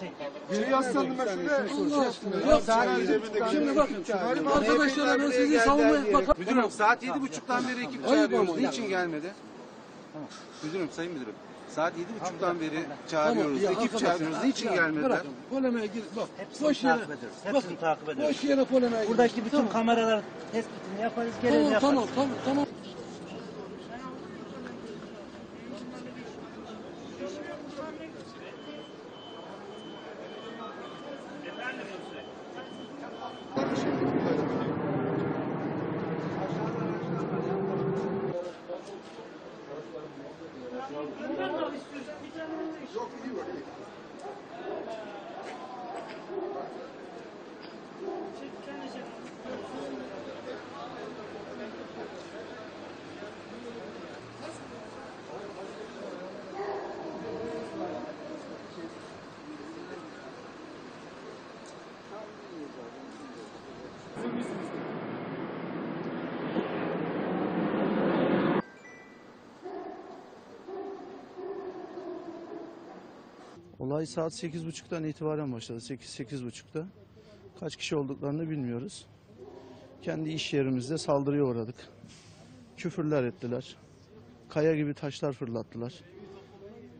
Şey yazsandım ben. Yok, şimdi bakın. Arkadaşlar ben sizi savunmaya bak. Müdürüm saat yedi buçuktan beri ekip çağırıyoruz. Niçin gelmedi? Müdürüm, sayın müdürüm. Saat yedi buçuktan beri çağırıyoruz. ekip çağırıyoruz. Niçin gelmediler? Bırakın. Polemiğe gir. Bak. Hepsini Boş yere. takip ediyoruz. Hepsini Bakın. takip ediyoruz. Boş yere polemiğe gir. Buradaki bütün Tamam. kameraların tespitini yaparız, gereğini Tamam yaparız. tamam tamam tamam. Olay saat 8.30'dan itibaren başladı. 8-8.30'da. Kaç kişi olduklarını bilmiyoruz. Kendi iş yerimizde saldırıya uğradık. Küfürler ettiler. Kaya gibi taşlar fırlattılar.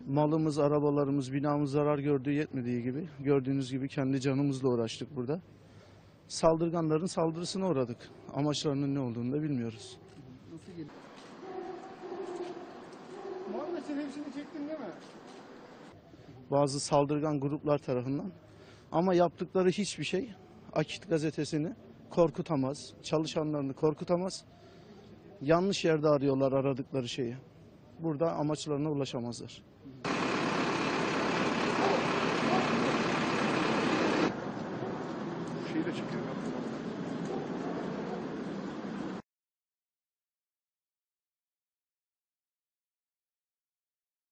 Malımız, arabalarımız, binamız zarar gördüğü yetmediği gibi gördüğünüz gibi kendi canımızla uğraştık burada. Saldırganların saldırısına uğradık. Amaçlarının ne olduğunu da bilmiyoruz. Muhammed sen hepsini çektin değil mi? Bazı saldırgan gruplar tarafından. Ama yaptıkları hiçbir şey Akit gazetesini korkutamaz, çalışanlarını korkutamaz. Yanlış yerde arıyorlar aradıkları şeyi. Burada amaçlarına ulaşamazlar.